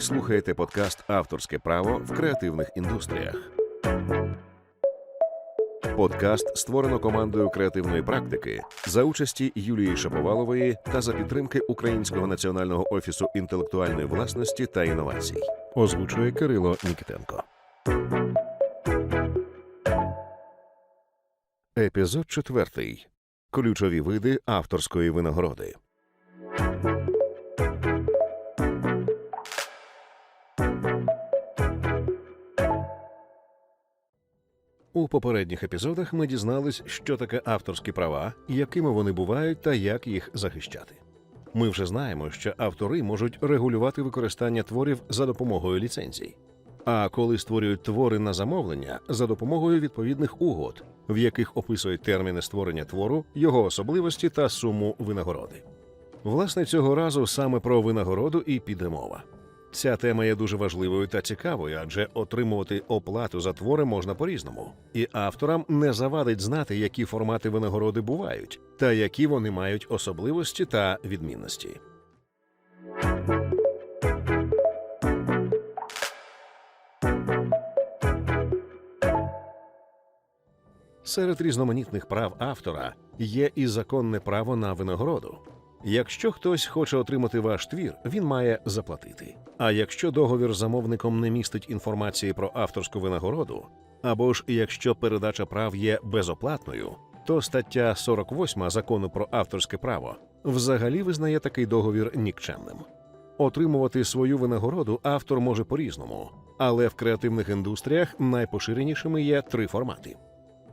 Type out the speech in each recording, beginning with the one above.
Ви слухаєте подкаст Авторське право в креативних індустріях. Подкаст створено командою креативної практики за участі Юлії Шаповалової та за підтримки Українського національного офісу інтелектуальної власності та інновацій. Озвучує Кирило Нікітенко. Епізод четвертий. Ключові види авторської винагороди. У попередніх епізодах ми дізнались, що таке авторські права, якими вони бувають та як їх захищати. Ми вже знаємо, що автори можуть регулювати використання творів за допомогою ліцензій. А коли створюють твори на замовлення за допомогою відповідних угод, в яких описують терміни створення твору, його особливості та суму винагороди. Власне, цього разу саме про винагороду і піде мова. Ця тема є дуже важливою та цікавою, адже отримувати оплату за твори можна по-різному, і авторам не завадить знати, які формати винагороди бувають, та які вони мають особливості та відмінності. Серед різноманітних прав автора є і законне право на винагороду. Якщо хтось хоче отримати ваш твір, він має заплатити. А якщо договір з замовником не містить інформації про авторську винагороду, або ж якщо передача прав є безоплатною, то стаття 48 закону про авторське право взагалі визнає такий договір нікчемним. Отримувати свою винагороду автор може по-різному, але в креативних індустріях найпоширенішими є три формати.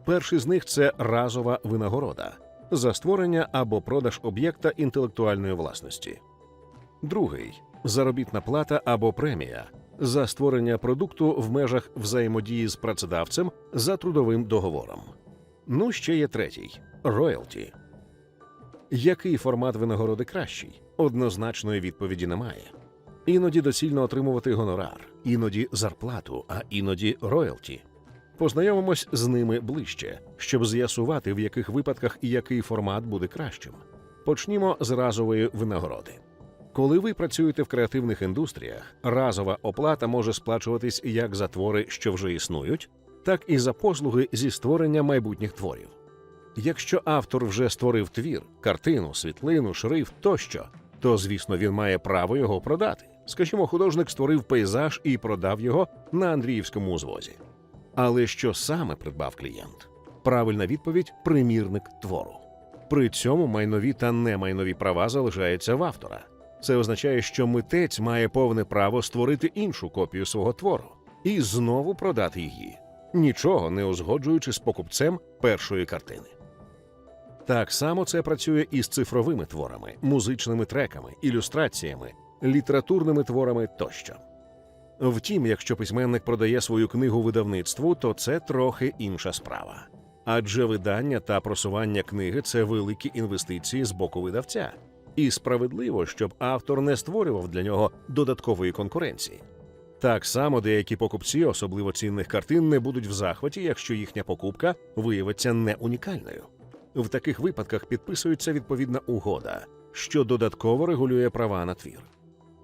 Перший з них це разова винагорода за створення або продаж об'єкта інтелектуальної власності. Другий заробітна плата або премія за створення продукту в межах взаємодії з працедавцем за трудовим договором. Ну, ще є третій роялті. Який формат винагороди кращий? Однозначної відповіді немає. Іноді доцільно отримувати гонорар, іноді зарплату, а іноді роялті. Познайомимось з ними ближче, щоб з'ясувати, в яких випадках і який формат буде кращим. Почнімо з разової винагороди. Коли ви працюєте в креативних індустріях, разова оплата може сплачуватись як за твори, що вже існують, так і за послуги зі створення майбутніх творів. Якщо автор вже створив твір, картину, світлину, шрифт тощо, то звісно він має право його продати. Скажімо, художник створив пейзаж і продав його на Андріївському узвозі. Але що саме придбав клієнт? Правильна відповідь примірник твору. При цьому майнові та немайнові права залишаються в автора. Це означає, що митець має повне право створити іншу копію свого твору і знову продати її, нічого не узгоджуючи з покупцем першої картини. Так само це працює і з цифровими творами, музичними треками, ілюстраціями, літературними творами тощо. Втім, якщо письменник продає свою книгу видавництву, то це трохи інша справа. Адже видання та просування книги це великі інвестиції з боку видавця, і справедливо, щоб автор не створював для нього додаткової конкуренції. Так само деякі покупці особливо цінних картин не будуть в захваті, якщо їхня покупка виявиться не унікальною. В таких випадках підписується відповідна угода, що додатково регулює права на твір.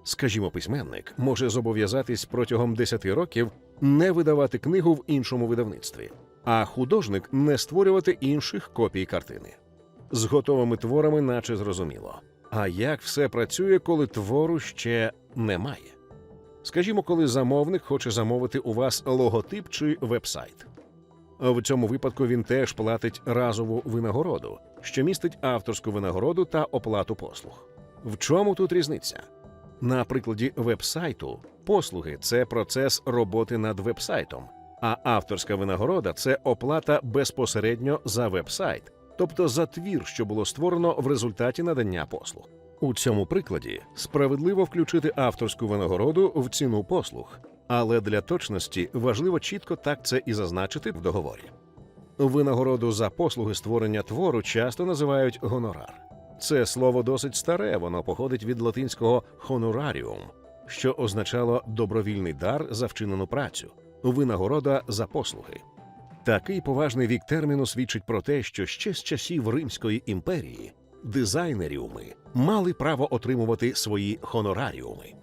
Скажімо, письменник може зобов'язатись протягом 10 років не видавати книгу в іншому видавництві, а художник не створювати інших копій картини. З готовими творами, наче зрозуміло. А як все працює, коли твору ще немає? Скажімо, коли замовник хоче замовити у вас логотип чи вебсайт. В цьому випадку він теж платить разову винагороду, що містить авторську винагороду та оплату послуг. В чому тут різниця? На прикладі вебсайту послуги це процес роботи над вебсайтом, а авторська винагорода це оплата безпосередньо за вебсайт, тобто за твір, що було створено в результаті надання послуг. У цьому прикладі справедливо включити авторську винагороду в ціну послуг, але для точності важливо чітко так це і зазначити в договорі. Винагороду за послуги створення твору часто називають гонорар. Це слово досить старе, воно походить від латинського honorarium, що означало добровільний дар за вчинену працю, винагорода за послуги. Такий поважний вік терміну свідчить про те, що ще з часів Римської імперії дизайнеріуми мали право отримувати свої хонораріуми.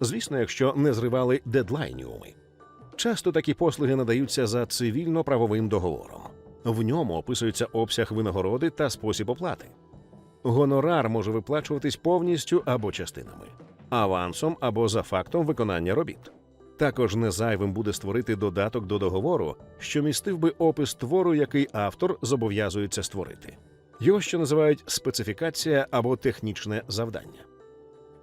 Звісно, якщо не зривали дедлайніуми. Часто такі послуги надаються за цивільно-правовим договором. В ньому описується обсяг винагороди та спосіб оплати. Гонорар може виплачуватись повністю або частинами, авансом або за фактом виконання робіт. Також не зайвим буде створити додаток до договору, що містив би опис твору, який автор зобов'язується створити. Його ще називають специфікація або технічне завдання.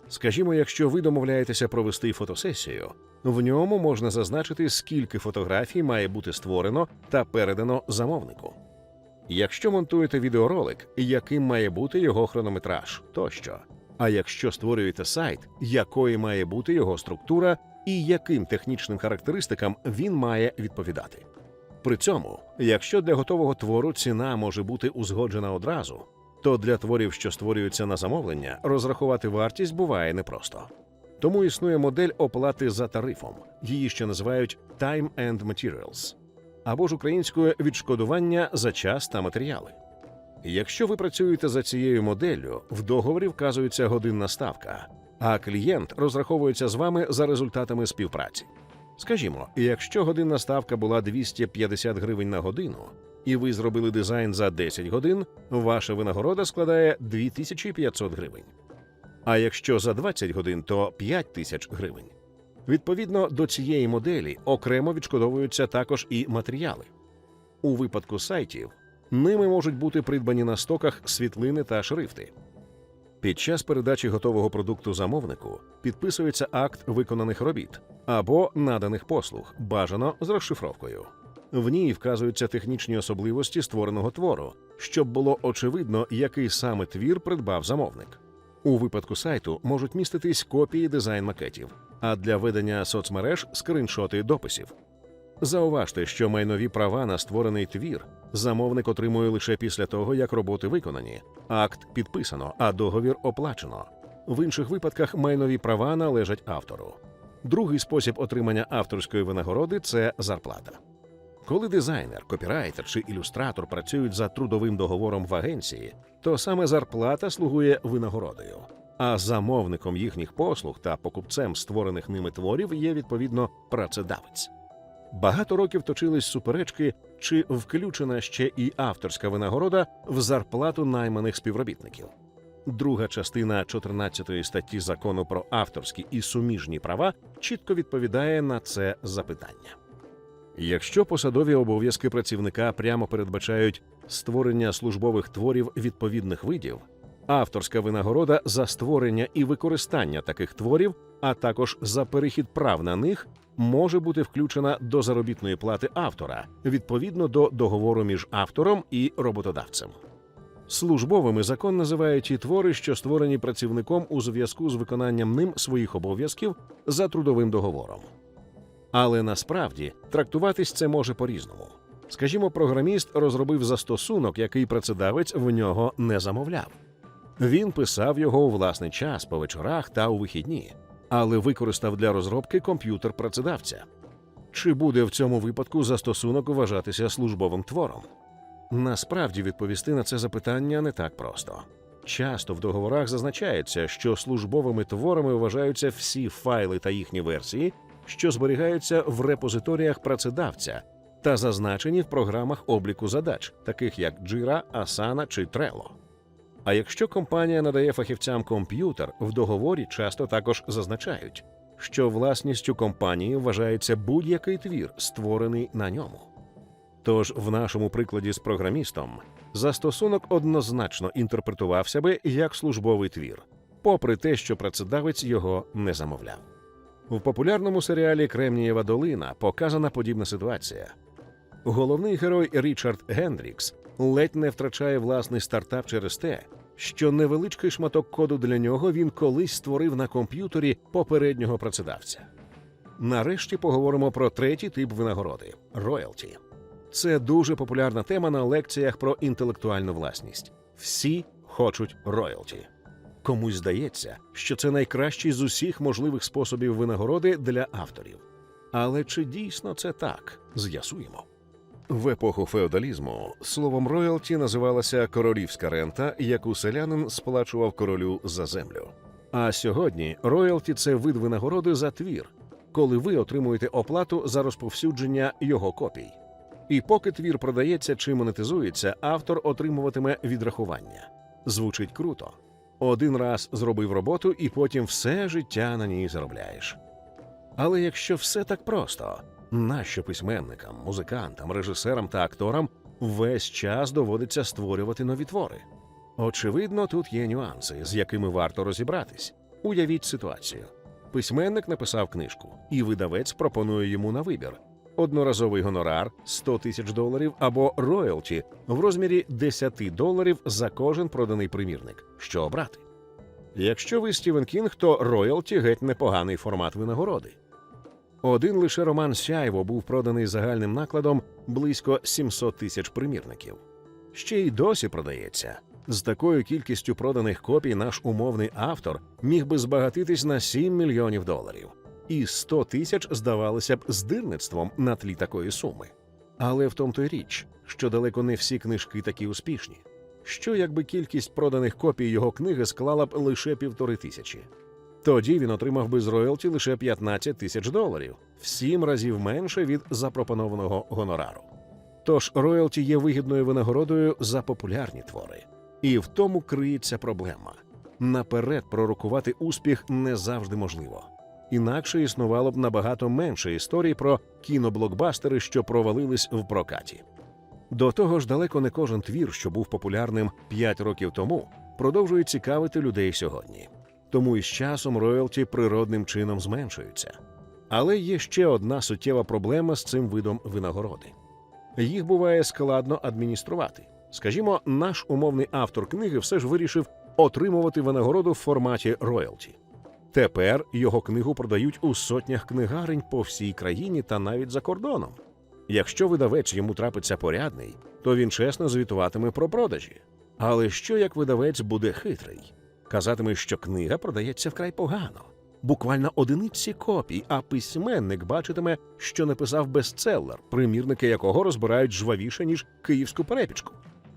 Скажімо, якщо ви домовляєтеся провести фотосесію, в ньому можна зазначити, скільки фотографій має бути створено та передано замовнику. Якщо монтуєте відеоролик, яким має бути його хронометраж тощо. А якщо створюєте сайт, якою має бути його структура і яким технічним характеристикам він має відповідати. При цьому, якщо для готового твору ціна може бути узгоджена одразу, то для творів, що створюються на замовлення, розрахувати вартість буває непросто. Тому існує модель оплати за тарифом, її ще називають Time and Materials, або ж українською відшкодування за час та матеріали. Якщо ви працюєте за цією моделлю, в договорі вказується годинна ставка, а клієнт розраховується з вами за результатами співпраці. Скажімо, якщо годинна ставка була 250 гривень на годину, і ви зробили дизайн за 10 годин, ваша винагорода складає 2500 гривень. А якщо за 20 годин, то 5 тисяч гривень. Відповідно до цієї моделі окремо відшкодовуються також і матеріали. У випадку сайтів ними можуть бути придбані на стоках світлини та шрифти. Під час передачі готового продукту замовнику підписується акт виконаних робіт або наданих послуг, бажано з розшифровкою. В ній вказуються технічні особливості створеного твору, щоб було очевидно, який саме твір придбав замовник. У випадку сайту можуть міститись копії дизайн-макетів, а для ведення соцмереж скриншоти дописів. Зауважте, що майнові права на створений твір замовник отримує лише після того, як роботи виконані, акт підписано, а договір оплачено. В інших випадках майнові права належать автору. Другий спосіб отримання авторської винагороди це зарплата. Коли дизайнер, копірайтер чи ілюстратор працюють за трудовим договором в агенції, то саме зарплата слугує винагородою. А замовником їхніх послуг та покупцем створених ними творів є відповідно працедавець. Багато років точились суперечки, чи включена ще і авторська винагорода в зарплату найманих співробітників. Друга частина 14 статті закону про авторські і суміжні права чітко відповідає на це запитання. Якщо посадові обов'язки працівника прямо передбачають створення службових творів відповідних видів, авторська винагорода за створення і використання таких творів, а також за перехід прав на них, може бути включена до заробітної плати автора відповідно до договору між автором і роботодавцем. Службовими закон називає ті твори, що створені працівником у зв'язку з виконанням ним своїх обов'язків за трудовим договором. Але насправді трактуватись це може по-різному. Скажімо, програміст розробив застосунок, який працедавець в нього не замовляв. Він писав його у власний час по вечорах та у вихідні, але використав для розробки комп'ютер працедавця. Чи буде в цьому випадку застосунок вважатися службовим твором? Насправді відповісти на це запитання не так просто. Часто в договорах зазначається, що службовими творами вважаються всі файли та їхні версії, що зберігаються в репозиторіях працедавця та зазначені в програмах обліку задач, таких як Jira, Asana чи Trello. А якщо компанія надає фахівцям комп'ютер, в договорі часто також зазначають, що власністю компанії вважається будь-який твір, створений на ньому. Тож в нашому прикладі з програмістом застосунок однозначно інтерпретував себе як службовий твір, попри те, що працедавець його не замовляв. В популярному серіалі Кремнієва долина показана подібна ситуація. Головний герой Річард Гендрікс ледь не втрачає власний стартап через те, що невеличкий шматок коду для нього він колись створив на комп'ютері попереднього працедавця. Нарешті поговоримо про третій тип винагороди роялті. Це дуже популярна тема на лекціях про інтелектуальну власність. Всі хочуть роялті. Комусь здається, що це найкращий з усіх можливих способів винагороди для авторів. Але чи дійсно це так? З'ясуємо. В епоху феодалізму словом роялті називалася королівська рента, яку селянин сплачував королю за землю. А сьогодні роялті це вид винагороди за твір, коли ви отримуєте оплату за розповсюдження його копій. І поки твір продається чи монетизується, автор отримуватиме відрахування. Звучить круто. Один раз зробив роботу, і потім все життя на ній заробляєш. Але якщо все так просто, нащо письменникам, музикантам, режисерам та акторам весь час доводиться створювати нові твори? Очевидно, тут є нюанси, з якими варто розібратись. Уявіть ситуацію: письменник написав книжку, і видавець пропонує йому на вибір одноразовий гонорар 100 тисяч доларів або роялті в розмірі 10 доларів за кожен проданий примірник. Що обрати? Якщо ви Стівен Кінг, то роялті геть непоганий формат винагороди. Один лише роман Сяйво був проданий загальним накладом близько 700 тисяч примірників. Ще й досі продається. З такою кількістю проданих копій наш умовний автор міг би збагатитись на 7 мільйонів доларів. І 100 тисяч здавалося б здирництвом на тлі такої суми. Але в тому то й річ, що далеко не всі книжки такі успішні. Що якби кількість проданих копій його книги склала б лише півтори тисячі? Тоді він отримав би з роялті лише 15 тисяч доларів, в сім разів менше від запропонованого гонорару. Тож роялті є вигідною винагородою за популярні твори. І в тому криється проблема. Наперед пророкувати успіх не завжди можливо. Інакше існувало б набагато менше історій про кіноблокбастери, що провалились в прокаті. До того ж, далеко не кожен твір, що був популярним 5 років тому, продовжує цікавити людей сьогодні. Тому із часом роялті природним чином зменшуються. Але є ще одна суттєва проблема з цим видом винагороди. Їх буває складно адмініструвати. Скажімо, наш умовний автор книги все ж вирішив отримувати винагороду в форматі роялті. Тепер його книгу продають у сотнях книгарень по всій країні та навіть за кордоном. Якщо видавець йому трапиться порядний, то він чесно звітуватиме про продажі. Але що як видавець буде хитрий? Казатиме, що книга продається вкрай погано, буквально одиниці копій, а письменник бачитиме, що написав бестселер, примірники якого розбирають жвавіше, ніж київську перепічку.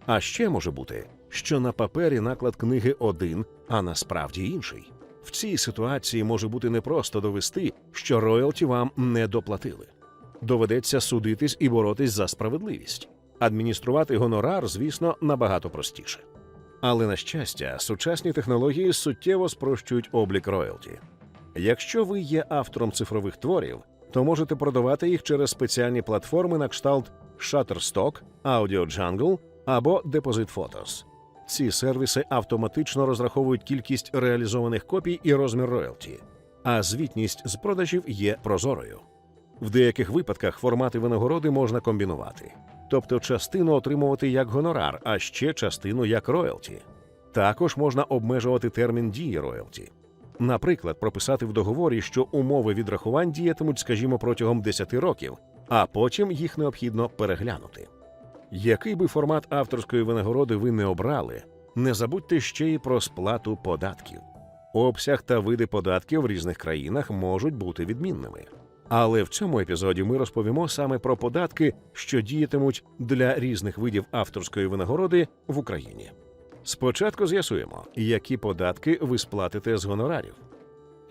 А ще може бути, що на папері наклад книги один, а насправді інший. В цій ситуації може бути непросто довести, що роялті вам не доплатили. Доведеться судитись і боротись за справедливість. Адмініструвати гонорар, звісно, набагато простіше. Але на щастя, сучасні технології суттєво спрощують облік роялті. Якщо ви є автором цифрових творів, то можете продавати їх через спеціальні платформи на кшталт Shutterstock, AudioJungle або Deposit Photos. Ці сервіси автоматично розраховують кількість реалізованих копій і розмір роялті, а звітність з продажів є прозорою. В деяких випадках формати винагороди можна комбінувати, тобто частину отримувати як гонорар, а ще частину як роялті. Також можна обмежувати термін дії роялті. Наприклад, прописати в договорі, що умови відрахувань діятимуть, скажімо, протягом 10 років, а потім їх необхідно переглянути. Який би формат авторської винагороди ви не обрали, не забудьте ще й про сплату податків. Обсяг та види податків в різних країнах можуть бути відмінними. Але в цьому епізоді ми розповімо саме про податки, що діятимуть для різних видів авторської винагороди в Україні. Спочатку з'ясуємо, які податки ви сплатите з гонорарів.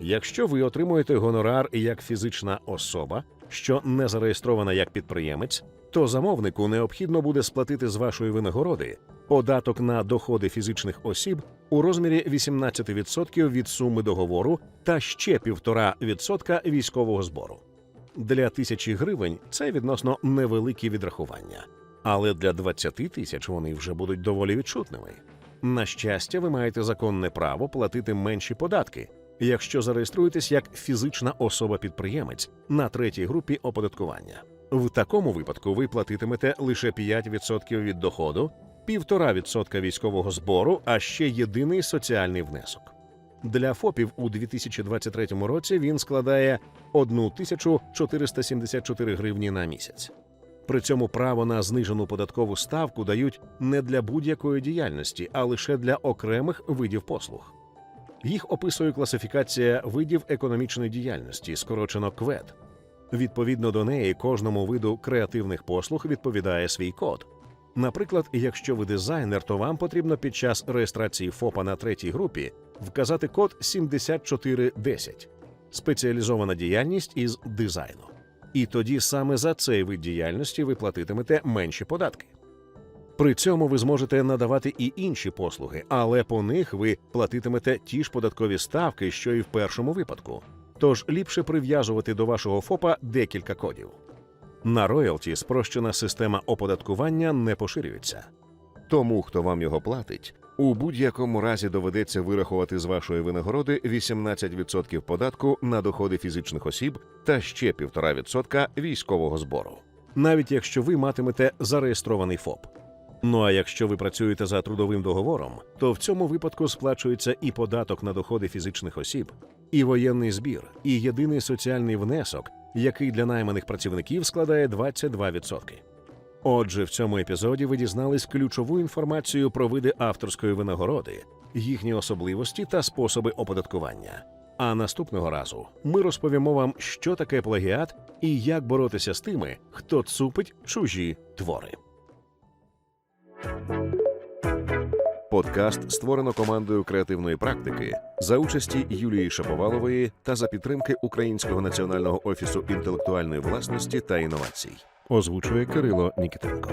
Якщо ви отримуєте гонорар як фізична особа, що не зареєстрована як підприємець, то замовнику необхідно буде сплатити з вашої винагороди податок на доходи фізичних осіб у розмірі 18% від суми договору та ще 1,5% військового збору. Для тисячі гривень це відносно невеликі відрахування, але для 20 тисяч вони вже будуть доволі відчутними. На щастя, ви маєте законне право платити менші податки, якщо зареєструєтесь як фізична особа-підприємець на третій групі оподаткування. В такому випадку ви платитимете лише 5% від доходу, 1,5% військового збору, а ще єдиний соціальний внесок. Для ФОПів у 2023 році він складає 1474 гривні на місяць. При цьому право на знижену податкову ставку дають не для будь-якої діяльності, а лише для окремих видів послуг. Їх описує класифікація видів економічної діяльності, скорочено КВЕД. Відповідно до неї, кожному виду креативних послуг відповідає свій код. Наприклад, якщо ви дизайнер, то вам потрібно під час реєстрації ФОПа на третій групі вказати код 7410 спеціалізована діяльність із дизайну. І тоді саме за цей вид діяльності ви платитимете менші податки. При цьому ви зможете надавати і інші послуги, але по них ви платитимете ті ж податкові ставки, що і в першому випадку. Тож ліпше прив'язувати до вашого ФОПа декілька кодів. На роялті спрощена система оподаткування не поширюється. Тому, хто вам його платить, у будь-якому разі доведеться вирахувати з вашої винагороди 18% податку на доходи фізичних осіб та ще 1,5% військового збору. Навіть якщо ви матимете зареєстрований ФОП. Ну а якщо ви працюєте за трудовим договором, то в цьому випадку сплачується і податок на доходи фізичних осіб, і воєнний збір, і єдиний соціальний внесок, який для найманих працівників складає 22%. Отже, в цьому епізоді ви дізнались ключову інформацію про види авторської винагороди, їхні особливості та способи оподаткування. А наступного разу ми розповімо вам, що таке плагіат і як боротися з тими, хто цупить чужі твори. Подкаст створено командою креативної практики за участі Юлії Шаповалової та за підтримки Українського національного офісу інтелектуальної власності та інновацій. Озвучує Кирило Нікітенко.